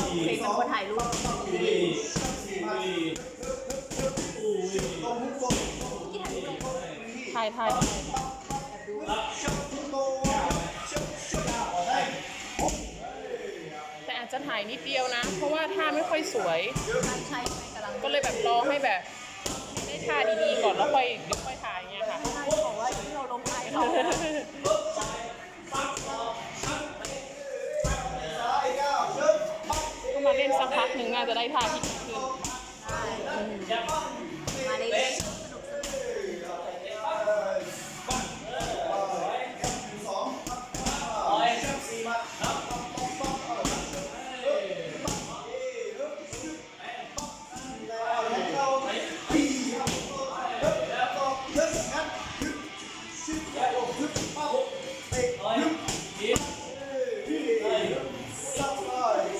เพลงเป็นคนถ่ายรูปถ่ายถ่ายแต่อาจจะถ่ายนิดเดียวนะ เพราะว่าท่าไม่ค่อยสวย ใช่กำลังก็เลยแบบรอให้แบบ ได้ท่าดีๆก่อนแล้วค่อยเดี๋ยวค่อยถ่ายเงี้ยค่ะ ใช่บอกว่าที่เราลงไปเขา สักพักหนึ่งน่าจะได้ท่าที่ดีขึ้น